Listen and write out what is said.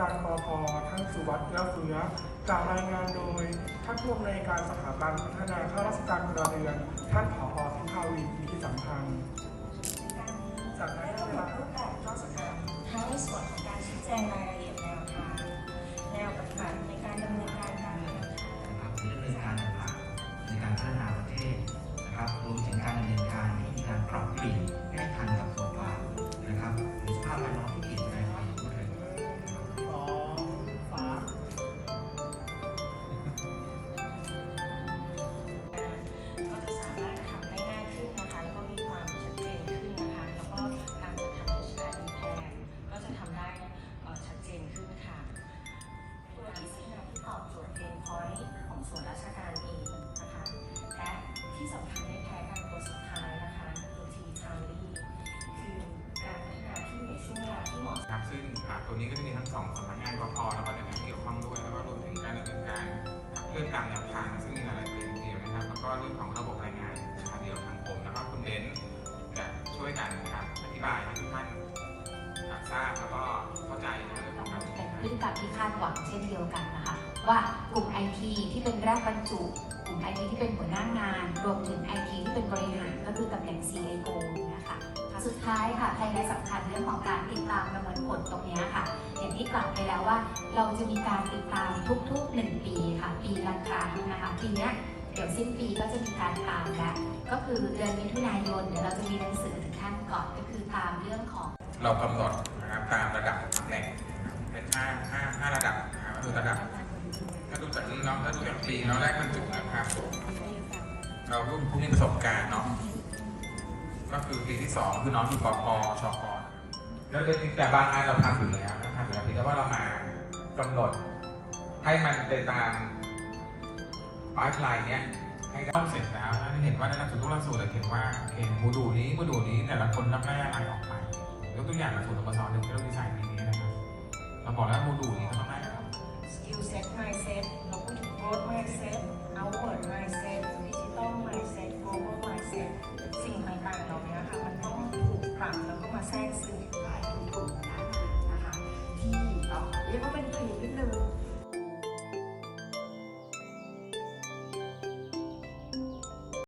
การปพท่านสุวัสดิ์เอื้อเฟื้อจากรายงานโดยท่านผู้อำนวยการสถาบันพัฒนาข้าราชการพลเรือน ท่านผอพิภาวีนิสัมพันธ์จากนั้น ขับเคลื่อนตามแนวทางซึ่งมีหลายๆประเด็นทีเดียวนะครับ แล้วก็เรื่องของระบบรายงานนะครับเดี๋ยวทางผมแล้วก็คุณเบนจะช่วยกันนะครับอธิบายให้ทุกท่านอ่าทราบแล้วก็เข้าใจในเรื่องของการเป็นพการฤติกรรมที่คาดหวังเช่นเดียวกันนะคะ ว่ากลุ่ม IT ที่เป็นแรกบรรจุ กลุ่ม IT ที่เป็นหัวหน้างาน รวมถึง IT ที่เป็นบริหารก็คือตำแหน่ง CIO นะคะสุดท้ายค่ะไฮไลท์สำคัญเรื่องของการติดตามประเมินผลตรงนี้ค่ะ อย่างที่กล่าวไปแล้วว่า เราจะมีการติดตามทุกๆ 1 ปี ค่ะปีละครั้งนะคะปีนี้เดี๋ยวสิ้นปีก็จะมีการตามแล้วก็คือเดือนมิถุนายนเดี๋ยวเราจะมีหนังสือถึงท่านก่อนก็คือตามเรื่องของเรากำหนดนะครับตามระดับตำแหน่งเป็นห้าห้าห้าระดับนะครับก็คือระดับ ถ้าดูจากนี้เนาะถ้าดูจากปีเนาะแรกบรรจุนะครับเรารุ่นผู้มีประสบการณ์เนาะก็คือปีที่สองคือน้องที่ปปชกแล้วเรื่องแต่บางอันเราทำอยู่แล้วนะครับแต่เพียงแต่ว่าเรามากำหนด ให้มันไปตามปลายลายเนี้ยให้ได้เสร็จแล้วนะเห็นว่าในหลักสูตรทุกหลักสูตรเราเขียนว่าโอเคโมดูลนี้โมดูลนี้แต่ละคนรับได้อะไรออกไปยกตัวอย่างหลักสูตรปศหนึ่งที่เราดีไซน์ปีนี้นะครับเราบอกแล้วโมดูลนี้ต้องได้อะไร skill set mindset เราพูดถึง growth mindset outward mindset digital mindset global mindset สิ่งต่างๆเหล่านี้ค่ะมันต้องถูกปรับแล้วก็มาแทรกซึมในทุกนะคะที่เอ่อเรียกว่าเป็น